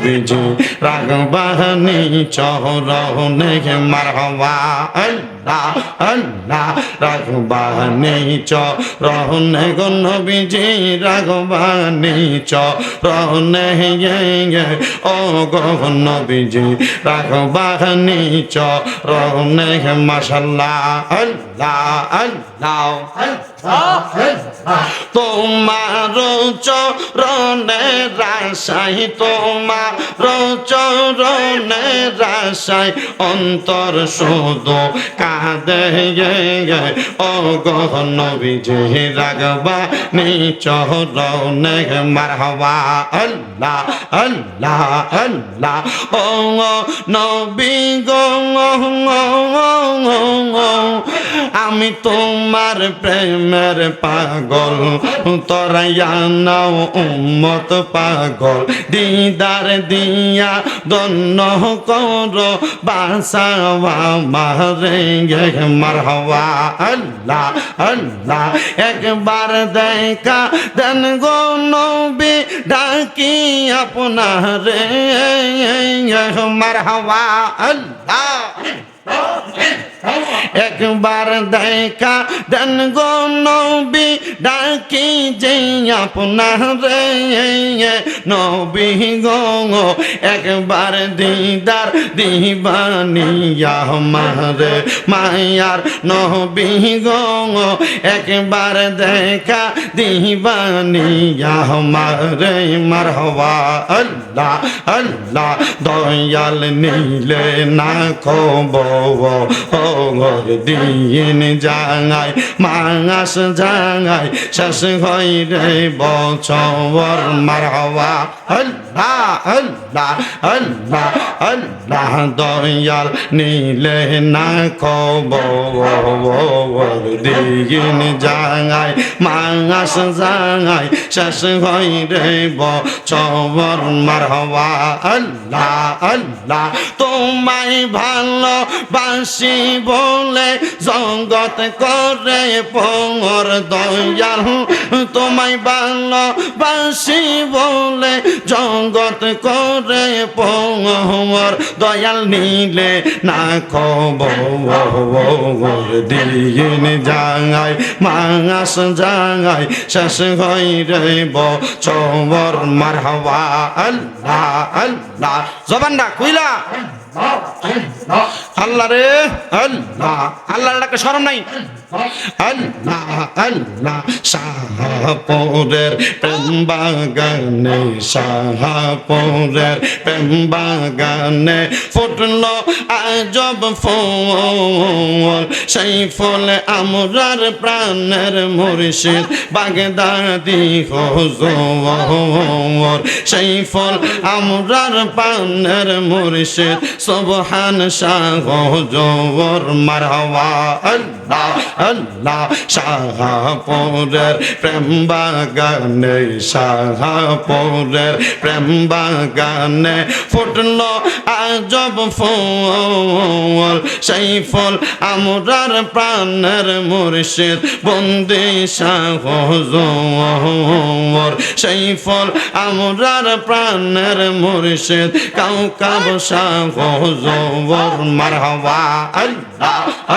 নবীজি রাগবাহানি চরণে মারহবা। আল্লাহ আল্লাহ রাগবাহানি চরণে গো নবীজি রাগবাহানি চরণে ও গো নবীজি রাগবাহানি চরণে মাশাল্লাহ। আল্লাহ আল্লাহ তোমার চরণে রাশাই তোমার চরণে রাশাই অন্তর শুধু কাঁদে ও গহ নবীজি, রাগবা নিচরণে মারহবা। আল্লাহ আল্লাহ আল্লাহ। ও নবী আমি তোমার প্রেমের পাগল, তরাইয়া নাও উম্মত পাগল। দিদার দিয়া দন্ন কর বাসাওয়া মারে মারহওয়া আল্লাহ আল্লাহ, একবার দেখা দেন গো নবী, ডাকি আপনারে মারহওয়া আল্লাহ একবার দেখা দেন গো নবী ডাকি যে আপনার নবী গো একবার দিদার দিবানিয়া মারে মায়ার নবী গো একবার দেখা দিবানিয়া মারে মারহবা আল্লাহ আল্লাহ দয়াল নীলে না খবর ওর দিন জাঙাই মাঙাস জাঙাই শেষ হই রে বছর মারহবা আল্লাহ আল্লাহ আল্লাহ আল্লাহ দয়াল নীলে না খবর দিন জাঙাই মাঙাস জাঙাই শেষ হই রে বছর মারহবা আল্লাহ আল্লাহ তোমায় ভালো বাসি বলে জগত করে পর দয়াল। তোমায় ভালো বাসি বলে জগত করে পর দয়াল। নিলে না খবর দিন জাঙাই মাঙাস জাঙাই শেষ হই রে বছর মারহবা। আল্লাহ আল্লাহ। জবানটা কইলা আল্লাহ রে আল্লাহ। আল্লাহ ডাকে শরম নাই। আল্লাহ আল্লাহ শাহপুরের প্রেম বাগানে শাহপুরের প্রেম বাগানে ফুটল আজব ফুল। সেই ফুল আমরার প্রাণের মুর্শিদ বাগদাদি হুজুর। সেই ফুল আমরার প্রাণের মুর্শিদ সুবহান শাহ হুজুর। মারহাবা আল্লাহ আল্লাহ শাহপুরের প্রেম বাগানে শাহপুরের প্রেম বাগানে ফুটল আজব ফুল। সেই ফুল আমরার প্রাণের মুর্শিদ বন্দি শাহ সেই ফুল আমরার প্রাণের মুর্শিদ কাউকাব শাহ হুজুর। মারহাবা আল্লাহ।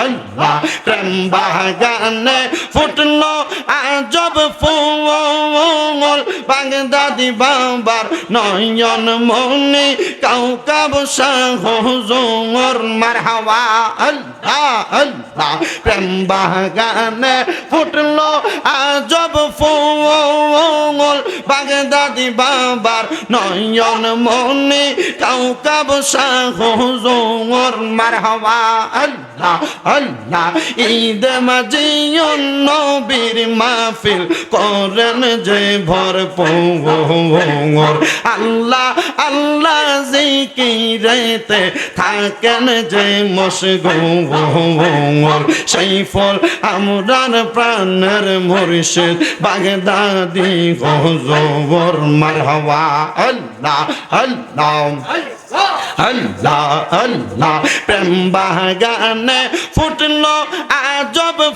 আল্লাহ প্রেম বাগানে ফুটলো আজব ফুল, বাগদাদি বাবার নয়ন মনি, কাউকাব শাহ হুজুর মারহাবা, আল্লাহ আল্লাহ, প্রেম বাগানে ফুটলো আজব ফুল, বাগদাদি বাবার নয়ন মনি, কাউকাব শাহ হুজুর মারহাবা, আল্লাহ আল্লাহ, ঈদ মাজিয়ন নবীর মাহফিল করেন যে ভর পোর আল্লাহ আল্লাহ জিকিরেতে থাকেন যে মশগুর সেই ফল আমরার প্রাণের মুর্শিদ বাগদাদি হুজুর। মারহাবা আল্লাহ আল্লাহ আল্লাহ। আল্লাহ প্রেম বাগানে আজব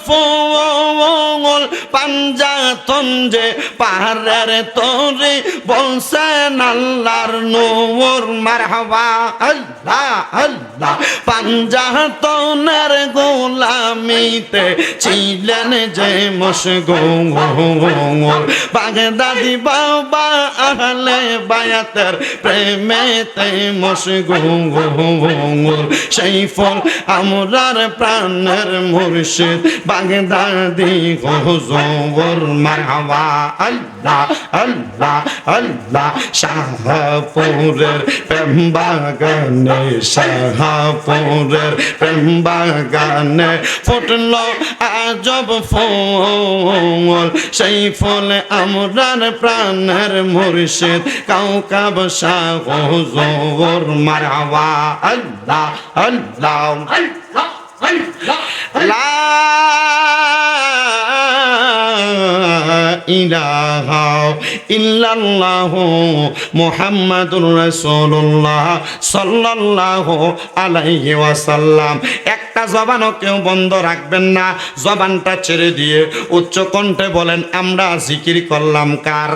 ফুল পাঞ্জাতন যে পাহাড়ের তরে বলছেন আল্লাহর নূর, মারহাবা, আল্লাহ আল্লাহ। পাঞ্জাতনের গোলামিতে ছিলেন যে মশগুল বাগদাদি বাবা আহলে বায়াতের প্রেমেতে মশগুল সেই ফল আমরার প্রাণের মুর্শিদ বাগদাদি হুজুর মারহাবা আল্লাহ আল্লাহ আল্লাহ শাহপুরের প্রেম বাগানে শাহপুরের প্রেম বাগানে ফুটল আজব ফুল সেই ফলে আমরার প্রাণের মুর্শিদ কাউকাব শাহ হুজুর মারহাবা আল্লাহ আল্লাহ লা ইল্লাল্লাহু একটা জবানও কেউ বন্ধ রাখবেন না। জবানটা ছেড়ে দিয়ে উচ্চ কণ্ঠে বলেন, আমরা জিকির করলাম কার?